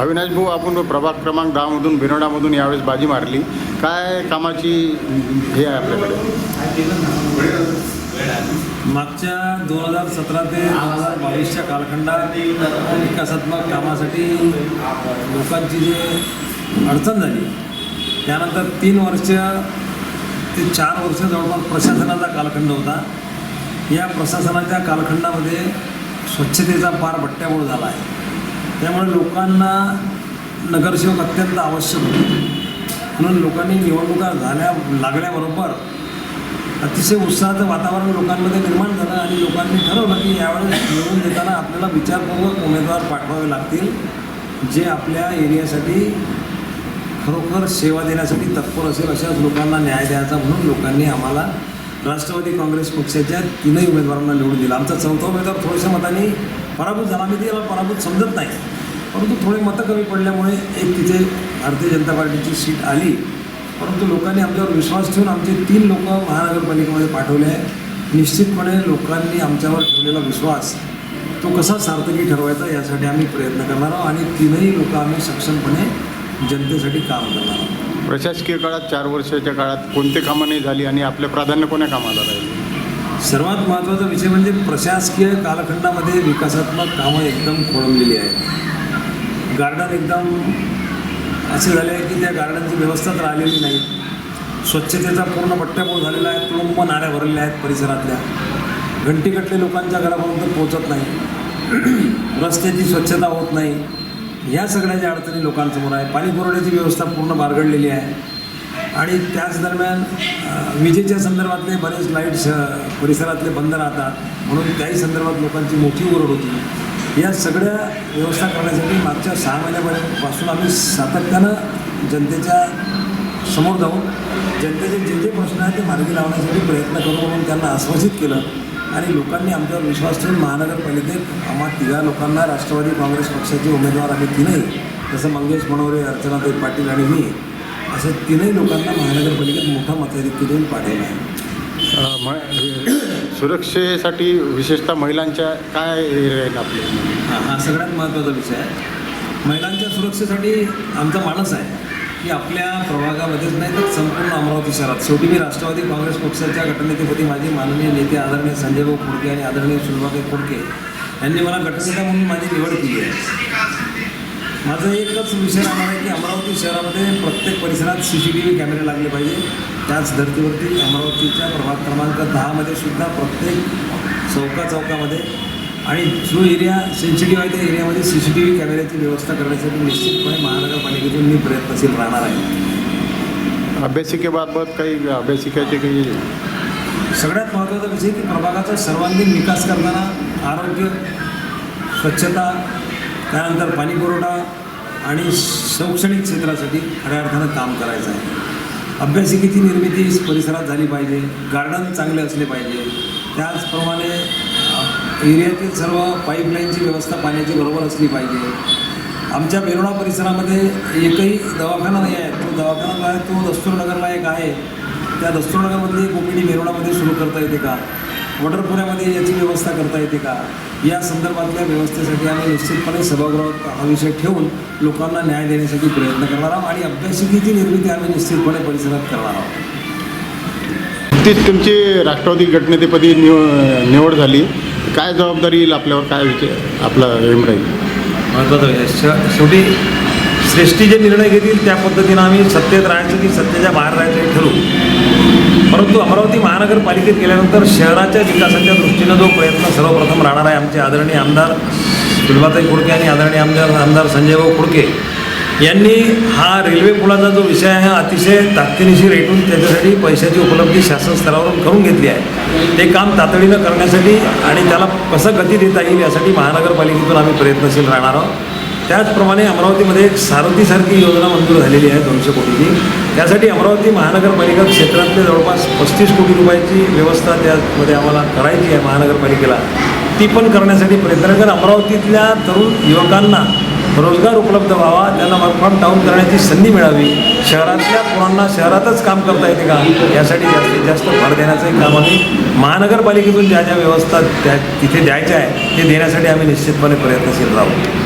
अविनाश भाऊ आपण प्रभाग क्रमांक दहामधून भिरोडामधून यावेळेस बाजी मारली. काय कामाची हे आहे आपल्याकडे? मागच्या दोन हजार सतरा ते दोन हजार बावीसच्या कालखंडात विकासात्मक कामासाठी लोकांची जी अडचण झाली त्यानंतर तीन वर्ष ते चार वर्ष जवळपास प्रशासनाचा कालखंड होता. या प्रशासनाच्या कालखंडामध्ये स्वच्छतेचा पार भट्ट्याबोळ झाला आहे. त्यामुळे लोकांना नगरसेवक अत्यंत आवश्यक होते. म्हणून लोकांनी निवडणुका झाल्या लागल्याबरोबर अतिशय उत्साहाचं वातावरण लोकांमध्ये निर्माण झालं आणि लोकांनी ठरवलं की यावेळेस निवडून देताना आपल्याला विचारपूर्वक उमेदवार पाठवावे लागतील जे आपल्या एरियासाठी खरोखर सेवा देण्यासाठी तत्पर असेल अशाच लोकांना न्याय द्यायचा म्हणून लोकांनी आम्हाला राष्ट्रवादी काँग्रेस पक्षाच्या तीनही उमेदवारांना निवडून दिला. आमचा चौथा उमेदवार थोड्याशा मताने पराभूत झाला. मी त्याला पराभूत समजत नाही. परंतु थोडे मतं कमी पडल्यामुळे एक तिथे भारतीय जनता पार्टीची सीट आली. परंतु लोकांनी आमच्यावर विश्वास ठेवून आमचे तीन लोक महानगरपालिकेमध्ये पाठवले आहे निश्चितपणे लोकांनी आमच्यावर ठेवलेला विश्वास तो कसा सार्थकी ठरवायचा यासाठी आम्ही प्रयत्न करणार आहोत आणि तीनही लोक आम्ही सक्षमपणे जनतेसाठी काम करणार आहोत. प्रशासकीय काळात चार वर्षाच्या काळात कोणते कामं नाही झाली आणि आपले प्राधान्य कोण्या कामाला राहिले? सर्वात महत्त्वाचा विषय म्हणजे प्रशासकीय कालखंडामध्ये विकासात्मक कामं एकदम खोळंबलेली आहेत. गार्डन एकदम असे झाले आहे की त्या गार्डनची व्यवस्था तर आलेली नाही. स्वच्छतेचा पूर्ण पट्ट्यापोळ झालेला आहे तुडुंब नाऱ्या भरलेल्या आहेत परिसरातल्या. घंटीकटले लोकांच्या घरापर्यंत पोहोचत नाही. रस्त्याची स्वच्छता होत नाही. या सगळ्या ज्या अडचणी लोकांसमोर आहे. पाणी पुरवठ्याची व्यवस्था पूर्ण बारगडलेली आहे. आणि त्याच दरम्यान विजेच्या संदर्भातले बरेच लाईट्स परिसरातले बंद राहतात. म्हणून त्याही संदर्भात लोकांची मोठी ओरड होती. या सगळ्या व्यवस्था करण्यासाठी मागच्या सहा महिन्यापर्यंतपासून आम्ही सातत्यानं जनतेच्या समोर जाऊन जनतेचे जे जे प्रश्न आहेत ते मार्गी लावण्यासाठी प्रयत्न करू म्हणून त्यांना आश्वासित केलं. आणि लोकांनी आमच्यावर विश्वास ठेवून महानगरपालिकेत आम्हा तिघा लोकांना राष्ट्रवादी काँग्रेस पक्षाचे उमेदवार आम्ही तीनही. जसं मंगेश मनोरे अर्चनाताई पाटील आणि मी असे तीनही लोकांना महानगरपालिकेत मोठा मताधिक्य देऊन पाठवलं आहे. सुरक्षेसाठी विशेषतः महिलांच्या काय राहील आपले? हा हा सगळ्यात महत्त्वाचा विषय आहे. महिलांच्या सुरक्षेसाठी आमचा मानस आहे. की आपल्या प्रभागामध्येच नाही तर संपूर्ण अमरावती शहरात. शेवटी मी राष्ट्रवादी काँग्रेस पक्षाच्या गटनेतेपदी माझे माननीय नेते आदरणीय संजयभाऊ खोडके आणि आदरणीय सुलभाताई खोडके यांनी मला गटनेता म्हणून माझी निवड केली आहे. माझं एकच विषय राहणार आहे की अमरावती शहरामध्ये प्रत्येक परिसरात सी सी टी व्ही कॅमेरे लागले पाहिजे. त्याच धर्तीवरती अमरावतीच्या प्रभाग क्रमांक दहामध्ये सुद्धा प्रत्येक चौका चौकामध्ये आणि जो एरिया सेन्सिटिव्ह आहे त्या एरियामध्ये सी सी टी व्ही कॅमेऱ्याची व्यवस्था करण्यासाठी निश्चितपणे महानगरपालिकेतून मी प्रयत्नशील राहणार आहे. अभ्यासिकेबाबत काही अभ्यासिकेचे काही सगळ्यात महत्त्वाचा विषय की प्रभागाचा सर्वांगीण विकास करताना आरोग्य स्वच्छता त्यानंतर पाणी पुरवठा आणि शैक्षणिक क्षेत्रासाठी खऱ्या अर्थानं काम करायचं आहे. अभ्यासिकेची निर्मिती परिसरात झाली पाहिजे गार्डन चांगले असले पाहिजे. त्याचप्रमाणे एरियातील सर्व पाईपलाईनची व्यवस्था पाण्याची बरोबर असली पाहिजे. आमच्या बेरोडा परिसरामध्ये एकही दवाखाना नाही आहे. तो दवाखाना आहे तो दस्तूरनगरला एक आहे. त्या दस्तूरनगरमधली एक ओपीडी सुरू करता येते का? वडरपुऱ्यामध्ये याची व्यवस्था करता येते का? या संदर्भातल्या व्यवस्थेसाठी आम्ही निश्चितपणे सभागृहात हा विषय ठेवून लोकांना न्याय देण्यासाठी प्रयत्न करणार आहोत आणि अभ्यासिकेची निर्मिती आम्ही निश्चितपणे परिसरात करणार आहोत. तीच तुमची राष्ट्रवादी गटनेतेपदी निव निवड झाली. काय जबाबदारी येईल आपल्यावर? काय विचार आपला एम राहील? महत्त्वाचं आहे शेवटी श्रेष्ठी जे निर्णय घेतील त्या पद्धतीनं आम्ही सत्तेत राहायचं की सत्तेच्या बाहेर राहायचं हे ठरवू. परंतु अमरावती महानगरपालिकेत गेल्यानंतर शहराच्या विकासाच्या दृष्टीनं जो प्रयत्न सर्वप्रथम राहणार आहे आमचे आदरणीय आमदार सुलभाताई कुडके आणि आदरणीय आमदार आमदार संजयभाऊ खुडके यांनी हा रेल्वे पुलाचा जो विषय आहे हा अतिशय तातडीनिशी रेटून त्याच्यासाठी पैशाची उपलब्धी शासन स्तरावरून करून घेतली आहे. ते काम तातडीनं करण्यासाठी आणि त्याला कसं गती देता येईल यासाठी महानगरपालिकेतून आम्ही प्रयत्नशील राहणार आहोत. त्याचप्रमाणे अमरावतीमध्ये एक सारथीसारखी योजना मंजूर झालेली आहे दोनशे कोटीची. त्यासाठी अमरावती महानगरपालिका क्षेत्रातले जवळपास पस्तीस कोटी रुपयाची व्यवस्था त्यामध्ये आम्हाला करायची आहे महानगरपालिकेला. ती पण करण्यासाठी प्रयत्न कारण अमरावतीतल्या तरुण युवकांना रोजगार उपलब्ध व्हावा त्यांना वर्क टाऊन करण्याची संधी मिळावी. शहरातल्या पोरांना शहरातच काम करता येते का? यासाठी जास्तीत जास्त भर देण्याचं एक काम आम्ही महानगरपालिकेतून ज्या ज्या व्यवस्था त्या तिथे द्यायच्या आहे ते देण्यासाठी आम्ही निश्चितपणे प्रयत्नशील राहू.